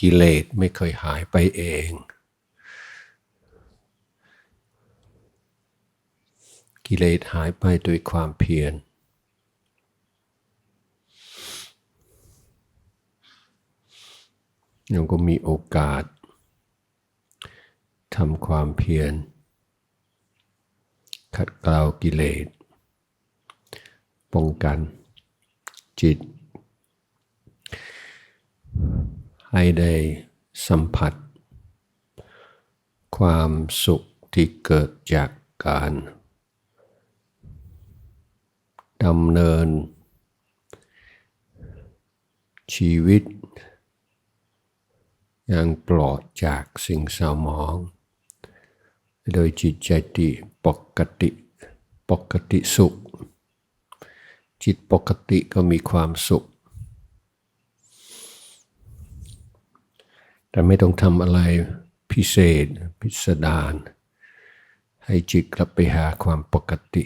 กิเลสไม่เคยหายไปเอง กิเลสหายไปโดยความเพียรเราก็มีโอกาสทำความเพียร ขัดเกลากิเลสป้องกันจิต ให้ได้สัมผัส ความสุขที่เกิดจากการดำเนิน ชีวิต อย่างปลอดจากสิ่งเศร้าหมอง โดยจิตใจที่ปกติปกติสุข จิตปกติก็มีความสุข แต่ไม่ต้องทำอะไรพิเศษพิสดารให้จิตกลับไปหาความปกติ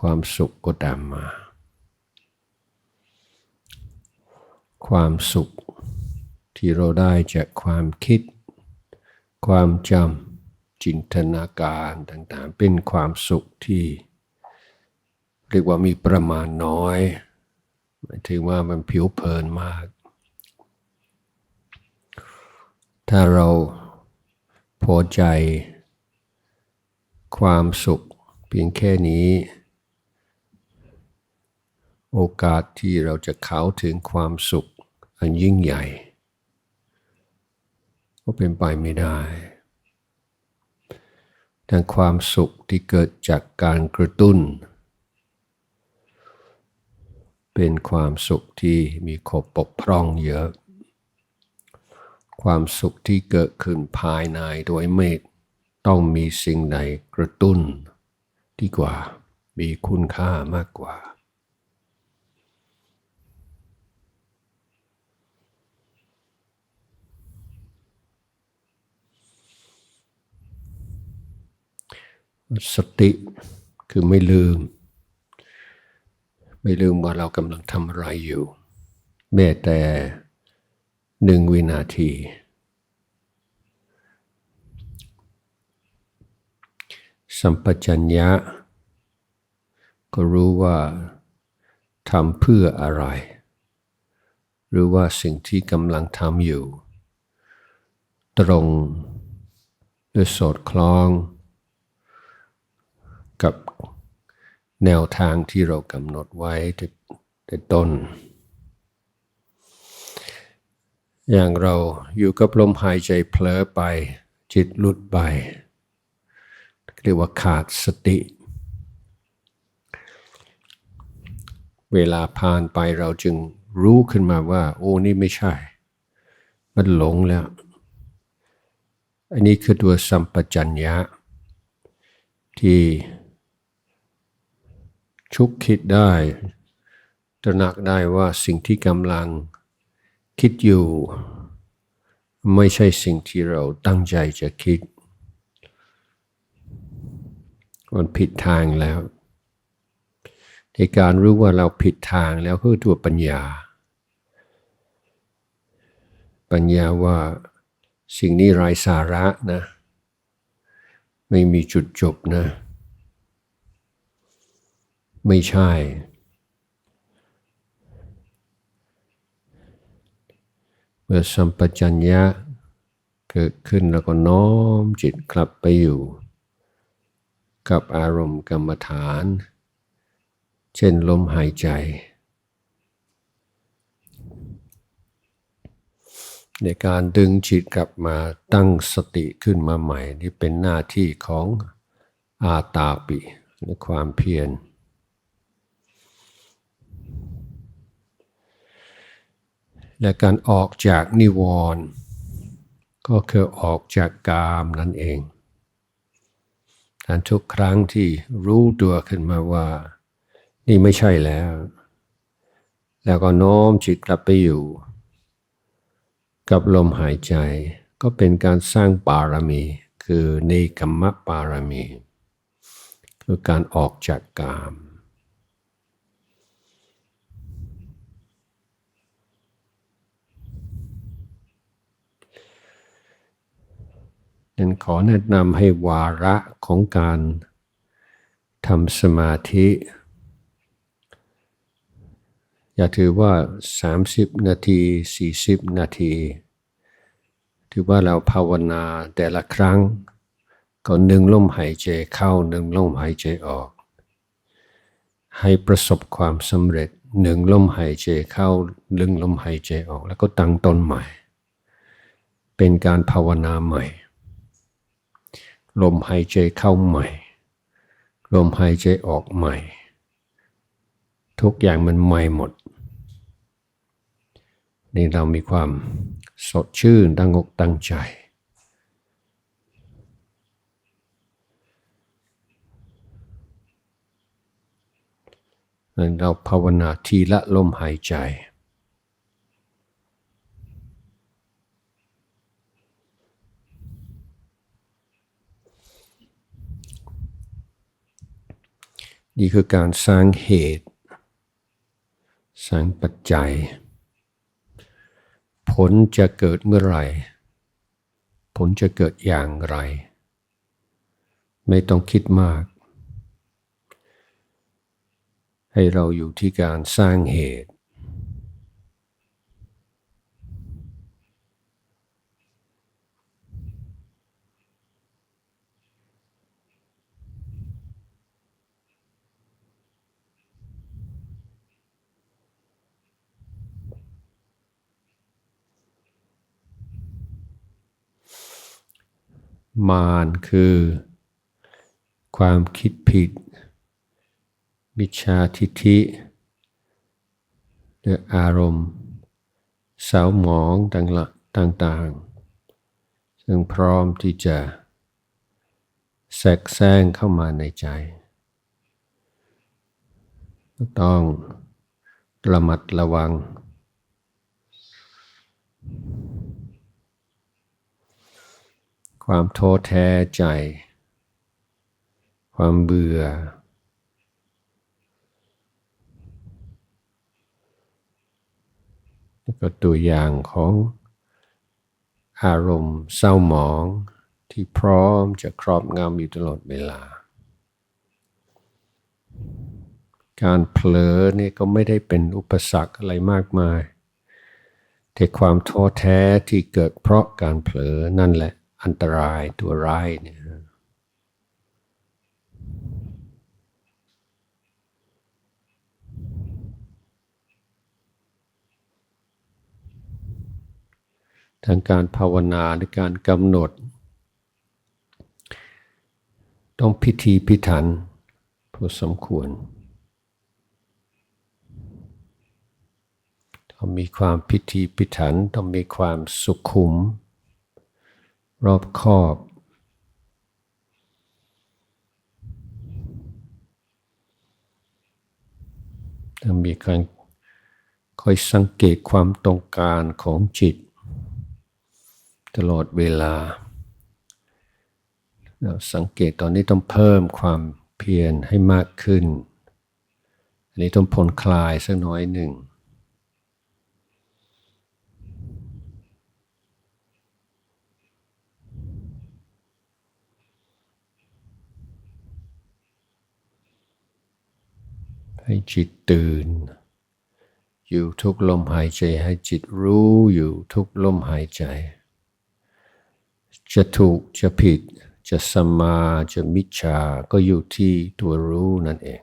ความสุขก็ตามมา ความสุขที่เราได้จากความคิด ความจำจินตนาการต่างๆ เป็นความสุขที่ เรียกว่ามีประมาณน้อยหมายถึงว่ามันผิวเผินมาก ถ้าเราพอใจ ความสุขเพียงแค่นี้ โอกาสที่เราจะเข้าถึงความสุขอันยิ่งใหญ่ ก็เป็นไปไม่ได้แต่ความสุขที่เกิดจากการกระตุ้น เป็นความสุขที่มีขบบกพร่องเยอะ ความสุขที่เกิดขึ้นภายในโดยไม่ต้องมีสิ่งใดกระตุ้น ดีกว่ามีคุณค่ามากกว่า สติคือไม่ลืม ไม่ลืมว่าเรากำลังทำอะไรอยู่ แม้แต่ หนึ่งวินาที สัมปชัญญะ ก็รู้ว่าทำเพื่ออะไร หรือว่าสิ่งที่กำลังทำอยู่ ตรงหรือสอดคล้อง กับแนวทางที่เรากำหนดไว้แต่ต้น อย่างเราอยู่กับลมหายใจเผลอไป จิตหลุดไปเรียกว่าขาดสติ เวลาผ่านไปเราจึงรู้ขึ้นมาว่า โอ้นี่ไม่ใช่ มันหลงแล้ว อันนี้คือตัวสัมปชัญญะ ที่ชุกคิดได้ ตระหนักได้ว่าสิ่งที่กำลัง คิดอยู่ ไม่ใช่สิ่งที่เราตั้งใจจะคิด มันผิดทางแล้วในการรู้ว่าเราผิดทางแล้วคือตัวปัญญา ปัญญาว่าสิ่งนี้ไร้สาระนะ ไม่มีจุดจบนะ ไม่ใช่ เมื่อสัมปชัญญะเกิดขึ้นแล้วก็น้อมจิตกลับไปอยู่ กับอารมณ์กรรมฐาน เช่นลมหายใจ ในการดึงจิตกลับมาตั้งสติขึ้นมาใหม่ นี่เป็นหน้าที่ของอาตาปิในความเพียร และการออกจากนิวรณ์ก็คือออกจากกามนั่นเองการทุกครั้งที่รู้ตัวขึ้นมาว่า นี่ไม่ใช่แล้ว แล้วก็โน้มจิตกลับไปอยู่ กับลมหายใจก็เป็นการสร้างปารมี คือในกรรมปารมี คือการออกจากกาม นั้นขอแนะนำให้วาระของการทำสมาธิ อย่าถือว่า 30 นาที 40 นาที ถือว่าเราภาวนาแต่ละครั้ง ก็หนึ่งลมหายใจเข้าหนึ่งลมหายใจออก ให้ประสบความสำเร็จหนึ่งลมหายใจเข้าลึงลมหายใจออก แล้วก็ตั้งต้นใหม่ เป็นการภาวนาใหม่ ลมหายใจเข้าใหม่ ลมหายใจออกใหม่ ทุกอย่างมันใหม่หมด นี่เรามีความสดชื่นตั้งอกตั้งใจ เราภาวนาทีละลมหายใจ นี่คือการสร้างเหตุ สร้างปัจจัย ผลจะเกิดเมื่อไหร่ ผลจะเกิดอย่างไร ไม่ต้องคิดมาก ให้เราอยู่ที่การสร้างเหตุ มารคือ ความคิดผิด มิจฉาทิฏฐิหรืออารมณ์เสาหมองต่างๆ ซึ่งพร้อมที่จะแทรกแซงเข้ามาในใจ ต้องระมัดระวัง ความโทษแท้ใจ ความเบื่อ ก็ตัวอย่างของอารมณ์เศร้าหมองที่พร้อมจะครอบงำอยู่ตลอดเวลา การเผลอนี่ก็ไม่ได้เป็นอุปสรรคอะไรมากมาย แต่ความท้อแท้ที่เกิดเพราะการเผลอนั่นแหละ อันตรายตัวร้ายเนี่ยทางการภาวนาในการกำหนด ต้องพิธีพิถันพอสมควร ต้องมีความพิธีพิถัน ต้องมีความสุขุม รอบคอบ ต้องมีการคอยสังเกตความต้องการของจิต ตลอดเวลาเราสังเกตตอนนี้ต้องเพิ่มความเพียรให้มากขึ้น อันนี้ต้องผ่อนคลายสักน้อยหนึ่ง ให้จิตตื่น อยู่ทุกลมหายใจให้จิตรู้อยู่ทุกลมหายใจ จะถูกจะผิด จะสมาจะมิจฉาก็อยู่ที่ตัวรู้นั่นเอง